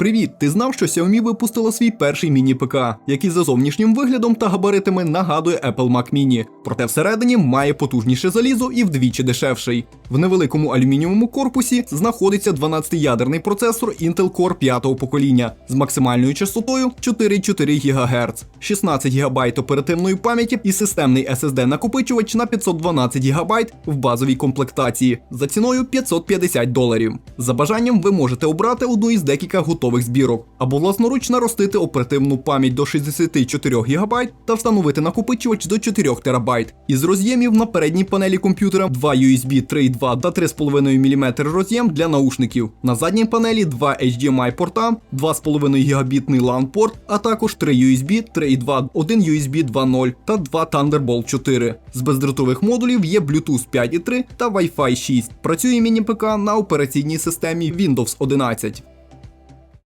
Привіт! Ти знав, що Xiaomi випустила свій перший міні-ПК, який за зовнішнім виглядом та габаритами нагадує Apple Mac Mini. Проте всередині має потужніше залізо і вдвічі дешевший. В невеликому алюмінієвому корпусі знаходиться 12-ядерний процесор Intel Core 5-го покоління з максимальною частотою 4,4 ГГц, 16 ГБ оперативної пам'яті і системний SSD накопичувач на 512 ГБ в базовій комплектації за ціною 550 доларів. За бажанням ви можете обрати одну із декілька готових збірок або власноруч наростити оперативну пам'ять до 64 ГБ та встановити накопичувач до 4 ТБ. Із роз'ємів на передній панелі комп'ютера 2 USB 3.2 та 3,5 мм роз'єм для наушників. На задній панелі 2 HDMI порта, 2,5 гігабітний LAN порт, а також 3 USB 3.2, 1 USB 2.0 та 2 Thunderbolt 4. З бездротових модулів є Bluetooth 5.3 та Wi-Fi 6. Працює міні-ПК на операційній системі Windows 11.